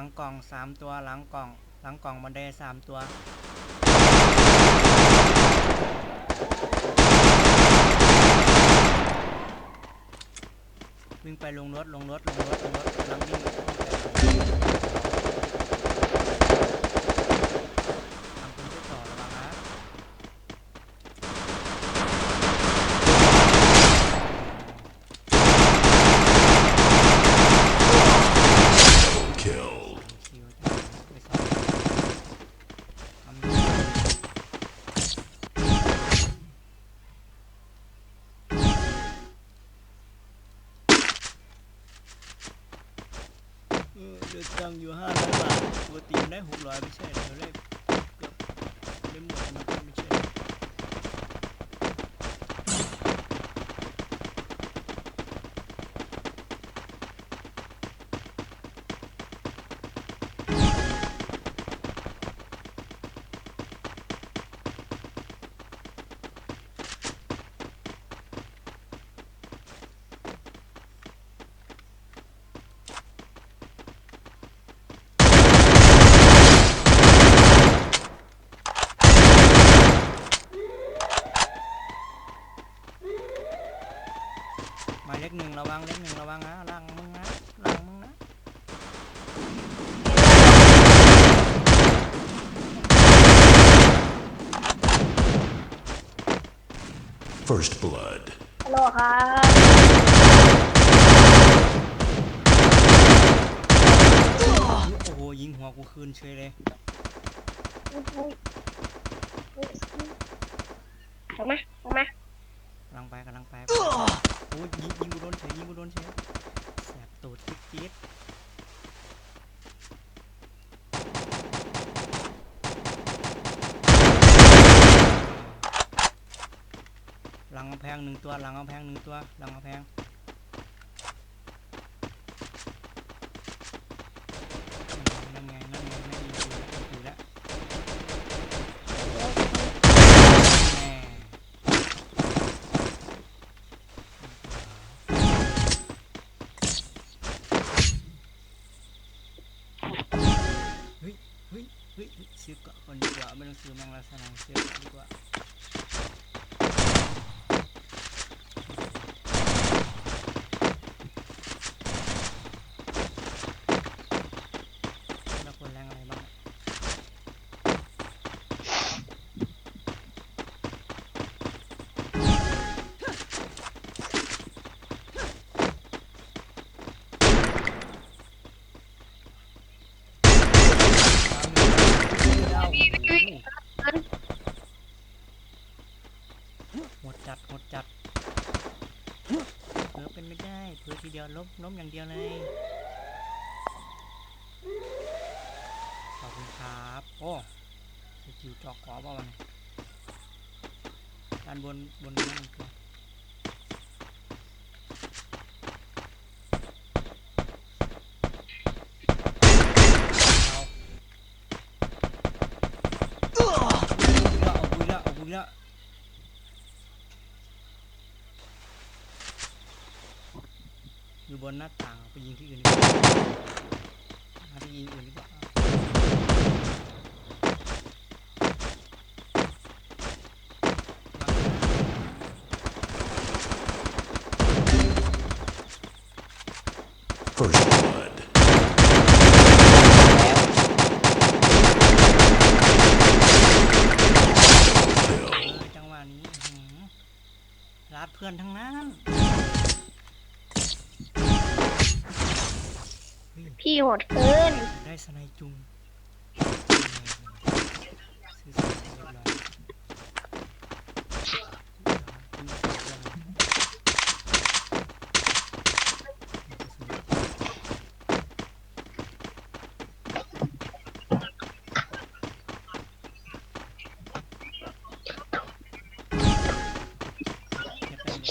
หลังกล่องสามตัวหลังกล่อง หลังกล่องบันไดสามตัววิ่งไปลงรถลงรถลงรถลงรถกำลังวิ่ง เดือดจังอยู่ห้าร้อยบาทปกติมันได้หกร้อยไม่ใช่เรอเดี๋ยวเลขเกือบเล่มหมดมันก็ไม่ใช่เหรอ หมายเลขหนึ่ง ระวังเลขหนึ่งระวังนะหลังมึงนะหลังมึงนะ First blood. ฮัลโหลครับโอ้โหยิงหัวกูคืนเฉยเลยอุ๊ยอุ๊ยอุ๊ยออกมาออกมา กำลังไปกำลังไปโอ้ยยิงยิงกูโดนเฉยยิงกูโดนเฉยแสบตูดจิ๊ดจิ๊ดห ลังกำแพงหนึ่งตัวหลังกำแพงหนึ่งตัวหลังกำแพงนั่นไงนั่นไงนั่นไงอยู่แล้วแน่เฮ้ยเฮ้ยเฮ้ยซื้อเกาะก่อนดีกว่าไม่ต้องซื้อแมงลักษณะซื้อเกาะดีกว่า แล้วคนแรงอะไรบ้างหมดจัดหมดจัดเผลอเป็นไม่ได้เผลอที เดียวล้มอย่างเดียวเลยขอบคุณครับ โอ้สกิลจอกขอเปล่าวะเนี่ยด้านบนบนนี้มันคือเอาเอาบุยละเอาบุยละเอาบุยละ อยู่บนหน้าต่างไปยิงที่อื่นดีกว่าหาที่ยิงอื่นดีกว่า First blood. เออจังหวะนี้อื้อหือรัดเพื่อนทั้งนั้น พี่โหดเกินได้สไนจุงซื้อสไนเรียบร้อย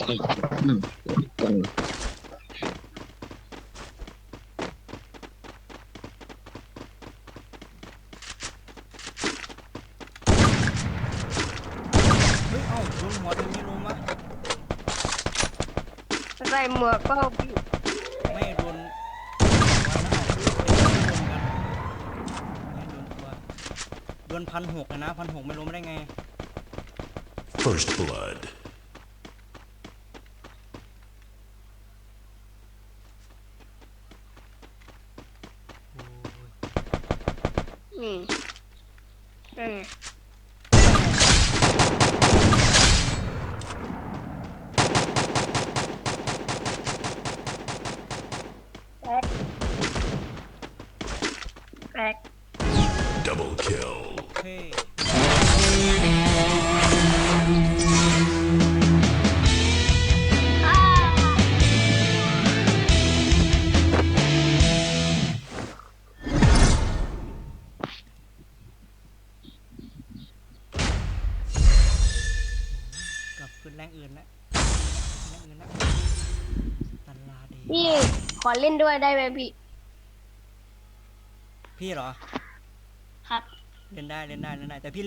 เก็บไไม่รู้มะใส่หมวกก็พี่ไม่โดนโดนพันหกนะพันหกไม่รู้ไม่ได้ไง First blood นี่เออ แป๊ก Double kill. เท่อ้ากลับขึ้นแรงอื่นแล้วแรงอื่นแล้วตันลาดี พี่ขอเล่นด้วยได้ไหมพี่ พี่เหรอ ครับ เล่นได้เล่นได้เล่นได้แต่พี่